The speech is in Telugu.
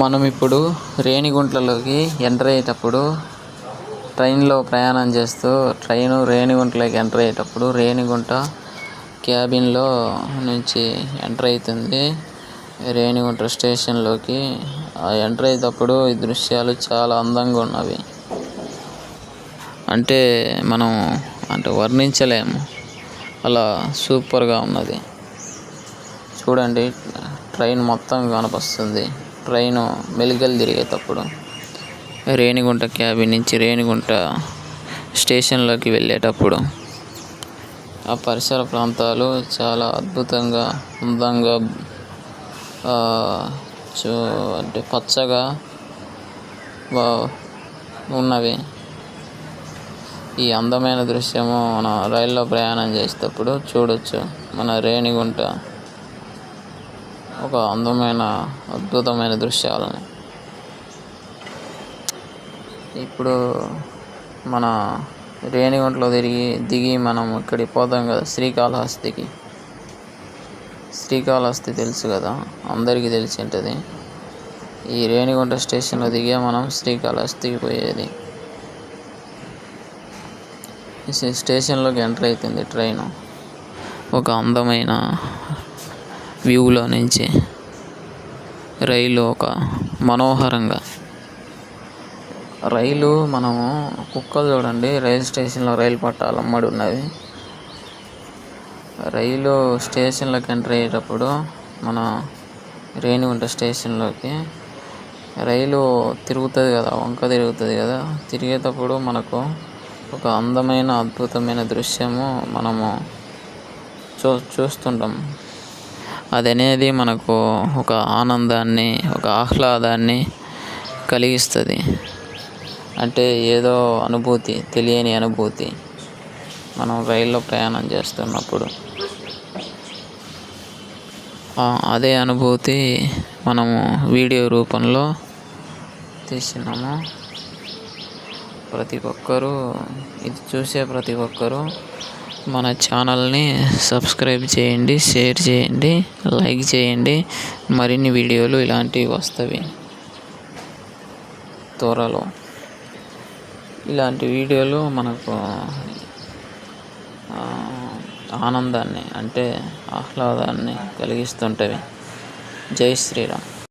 మనం ఇప్పుడు రేణిగుంట్లలోకి ఎంటర్ అయ్యేటప్పుడు ట్రైన్లో ప్రయాణం చేస్తూ ట్రైను రేణిగుంటలోకి ఎంటర్ అయ్యేటప్పుడు రేణిగుంట క్యాబిన్లో నుంచి ఎంటర్ అవుతుంది రేణిగుంట స్టేషన్లోకి ఆ ఎంటర్ అయ్యేటప్పుడు ఈ దృశ్యాలు చాలా అందంగా ఉన్నవి. అంటే మనం అంటే వర్ణించలేము. అలా సూపర్గా ఉన్నది. చూడండి ట్రైన్ మొత్తం కనిపిస్తుంది. ట్రైను మెలికలు తిరిగేటప్పుడు రేణిగుంట క్యాబిన్ నుంచి రేణిగుంట స్టేషన్లోకి వెళ్ళేటప్పుడు ఆ పరిసర ప్రాంతాలు చాలా అద్భుతంగా అందంగా చూ అంటే పచ్చగా బా ఉన్నవి. ఈ అందమైన దృశ్యము మన రైల్లో ప్రయాణం చేసేటప్పుడు చూడొచ్చు. మన రేణిగుంట ఒక అందమైన అద్భుతమైన దృశ్యాలని. ఇప్పుడు మన రేణిగుంటలో తిరిగి దిగి మనం ఇక్కడికి పోతాం కదా శ్రీకాళహస్తికి. శ్రీకాళహస్తి తెలుసు కదా అందరికీ తెలిసి ఉంటుంది ఈ రేణిగుంట స్టేషన్లో దిగే మనం శ్రీకాళహస్తికి పోయేది. స్టేషన్లోకి ఎంటర్ అవుతుంది ట్రైను. ఒక అందమైన వ్యూలో నుంచి రైలు ఒక మనోహరంగా రైలు మనము కుక్కలు చూడండి రైలు స్టేషన్లో రైలు పట్టాలు అమ్మడి ఉన్నది. రైలు స్టేషన్లోకి ఎంటర్ అయ్యేటప్పుడు మన రేణిగుంట స్టేషన్లోకి రైలు తిరుగుతుంది కదా వంక తిరుగుతుంది కదా తిరిగేటప్పుడు మనకు ఒక అందమైన అద్భుతమైన దృశ్యము మనము చూ చూస్తుంటాం. అది అనేది మనకు ఒక ఆనందాన్ని ఒక ఆహ్లాదాన్ని కలిగిస్తుంది. అంటే ఏదో అనుభూతి తెలియని అనుభూతి మనం రైల్లో ప్రయాణం చేస్తున్నప్పుడు. అదే అనుభూతి మనము వీడియో రూపంలో తీసినాము ప్రతి ఒక్కరూ ఇది చూసే ప్రతి ఒక్కరూ మన ఛానల్ని సబ్స్క్రైబ్ చేయండి షేర్ చేయండి లైక్ చేయండి. మరిన్ని వీడియోలు ఇలాంటివి వస్తవి. త్వరలో. ఇలాంటి వీడియోలు మనకు ఆనందాన్ని అంటే ఆహ్లాదాన్ని కలిగిస్తుంటవి. జై శ్రీరామ్.